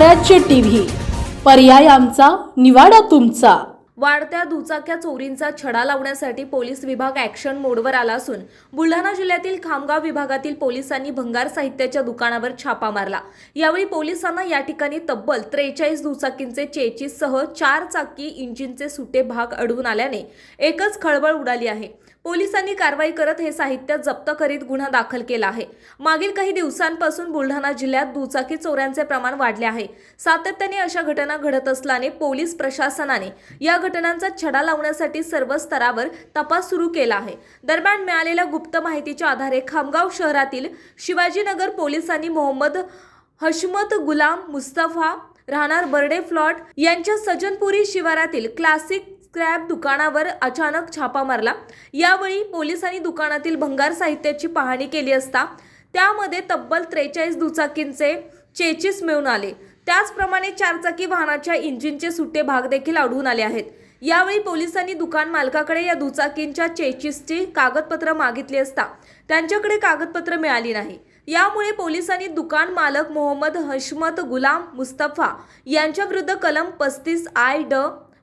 स्वराज्य टीव्ही. पर्याय आमचा निवाडा तुमचा. वाढत्या दुचाक्या चोरींचा छडा लावण्यासाठी पोलीस विभाग ॲक्शन मोडवर आला असून बुलढाणा जिल्ह्यातील खामगाव विभागातील पोलिसांनी भंगार साहित्याच्या दुकानावर छापा मारला. यावेळी पोलिसांना या ठिकाणी तब्बल त्रेचाळीस दुचाकींचे चेचीससह चार चाकी इंजिनचे सुटे भाग अडवून आल्याने एकच खळबळ उडाली आहे. पोलिसांनी कारवाई करत हे साहित्य जप्त करीत गुन्हा दाखल केला आहे. मागील काही दिवसांपासून बुलढाणा जिल्ह्यात दुचाकी चोऱ्यांचे प्रमाण वाढले आहे. सातत्याने अशा घटना घडत असल्याने पोलीस प्रशासनाने या घटनांचा छडा लावण्यासाठी सर्व स्तरावर तपास सुरू केला आहे. दरम्यान मिळालेल्या गुप्त माहितीच्या आधारे खामगाव शहरातील शिवाजीनगर पोलिसांनी मोहम्मद हशमत गुलाम मुस्तफा राहणार बर्डे फ्लॉट यांच्या सजनपुरी शिवारातील क्लासिक स्क्रॅप दुकानावर अचानक छापा मारला. यावेळी पोलिसांनी दुकानातील भंगार साहित्याची पाहणी केली असता त्यामध्ये तब्बल त्रेचाळीस दुचाकींचे चेचीस मिळून आले. त्याचप्रमाणे चारचाकी वाहनाच्या इंजिनचे सुटे भाग देखील आढळून आले आहेत. यावेळी पोलिसांनी दुकान मालकाकडे या दुचाकींच्या चेचीसची कागदपत्र मागितली असता त्यांच्याकडे कागदपत्र मिळाली नाही. यामुळे पोलिसांनी दुकान मालक मोहम्मद हशमत गुलाम मुस्तफा यांच्या विरुद्ध कलम पस्तीस आय ड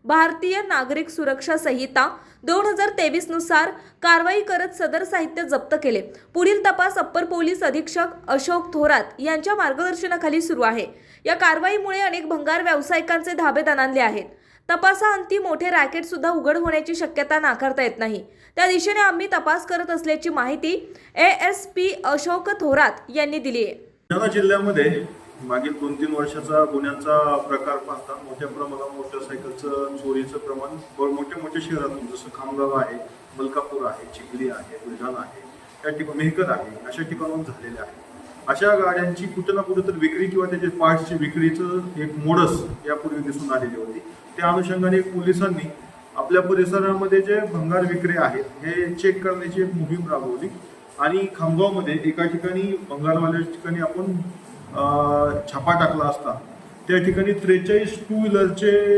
भारतीय नागरिक सुरक्षा संहिता दोन हजार तेवीसनुसार कारवाई करत सदर साहित्य जप्त केले. पुढील तपास अप्पर पोलीस अधीक्षक अशोक थोरात यांच्या मार्गदर्शनाखाली सुरू आहे. या कारवाईमुळे अनेक भंगार व्यावसायिकांचे धाबे दणानले आहेत. तपासाअंती मोठे रॅकेट सुद्धा उघड होण्याची शक्यता नाकारता येत नाही. त्या दिशेने आम्ही तपास करत असल्याची माहिती A S P Ashok Thorat यांनी दिली आहे. जिल्ह्यामध्ये मागील दोन तीन वर्षाचा गुन्ह्यांचा प्रकार पाहता मोठ्या प्रमाणात मोटरसायकलचं चोरीचं प्रमाण मोठ्या मोठ्या शहरातून जसं खामगाव आहे मलकापूर आहे चिखली आहे बुलढाणा आहे त्या ठिकाणी मेहकर आहे अशा ठिकाणाहून झालेले आहे. अशा गाड्यांची कुठं ना कुठं तर विक्री किंवा त्याचे पार्ट्सची विक्रीचं एक मोडस यापूर्वी दिसून आलेली होती. त्या अनुषंगाने पोलिसांनी आपल्या परिसरामध्ये जे भंगार विक्री आहेत हे चेक करण्याची एक मोहीम राबवली आणि खामगावमध्ये एका ठिकाणी भंगारवाल्या ठिकाणी आपण छापा टाकला असता. त्या ठिकाणी त्रेचाळीस टू व्हीलरचे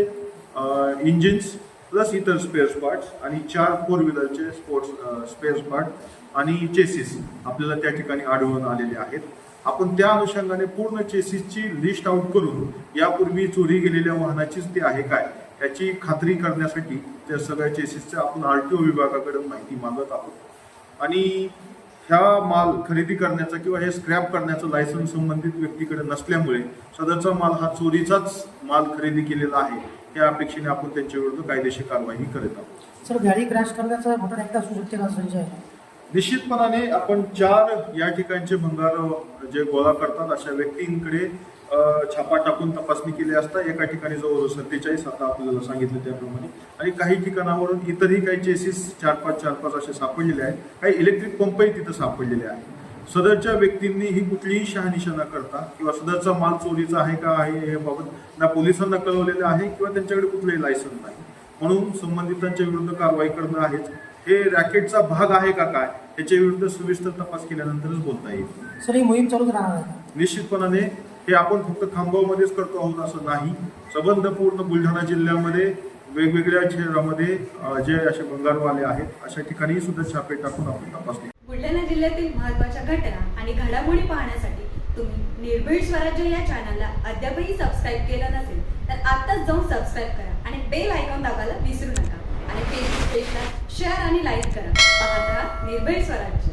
इंजिन्स प्लस इतर स्पेअर्स पार्ट्स आणि चार फोर व्हीलरचे स्पोर्ट्स स्पेअर्स पार्ट आणि चेसिस आपल्याला त्या ठिकाणी आढळून आलेले आहेत. आपण त्या अनुषंगाने पूर्ण चेसिसची लिस्ट आउट करून यापूर्वी चोरी गेलेल्या वाहनाचीच ते आहे काय याची खात्री करण्यासाठी त्या सगळ्या चेसिसच्या आपण आर टी ओ विभागाकडे माहिती मागत आहोत. आणि ह्या माल खरेदी करण्याचा किंवा हे स्क्रॅप करण्याचं लायसन्स संबंधित व्यक्तीकडे नसल्यामुळे सदरचा माल हा चोरीचाच माल खरेदी केलेला आहे. या अपेक्षेने आपण त्यांच्या विरुद्ध कायदेशीर कारवाई करत आहोत. सर गाडी क्रॅश करण्याचा घटना एकदा असू शकते का आहे निश्चितपणाने आपण चार या ठिकाणचे भंगार जे गोळा करतात अशा व्यक्तींकडे छापा टाकून तपासणी केली असता एका ठिकाणी जवळ सत्तेचाळीस आता आपल्याला सांगितलं त्याप्रमाणे. आणि काही ठिकाणावरून इतरही काही चेसिस चार पाच चार पाच असे सापडलेले आहेत. काही इलेक्ट्रिक पंपही तिथं सापडलेले आहेत. सदरच्या व्यक्तींनी ही कुठलीही शहानिशा न करता किंवा सदरचा माल चोरीचा आहे का आहे याबाबत ना पोलिसांना कळवलेलं आहे किंवा त्यांच्याकडे कुठलंही लायसन्स नाही. म्हणून संबंधितांच्या विरुद्ध कारवाई करणं आहेच. हे रॅकेटचा भाग आहे का काय याच्या विरुद्ध सविस्तर तपास केल्यानंतरच बोलता येईल. सर ही मोहीम चालूच राहणार? निश्चितपणाने हे आपण फक्त खामगावमध्येच करतो आहोत असं नाही. संबंध पूर्ण बुलढाणा जिल्ह्यामध्ये वेगवेगळ्या शहरामध्ये जे असे बंगारवाले आहेत अशा ठिकाणी सुद्धा छापे टाकून आपण तपासले बुलढाणा जिल्ह्यातील महत्त्वाच्या घटना आणि घडामोडी पाहण्यासाठी तुम्ही निर्भीड स्वराज्य या चॅनलला अद्यापही सबस्क्राईब केलं नसेल तर आत्ताच जाऊन सबस्क्राईब करा आणि बेल आयकॉन दाबायला विसरू नका. आणि फेसबुक पेजला शेअर आणि लाईक करा. पाहत राहा निर्भीड स्वराज्य.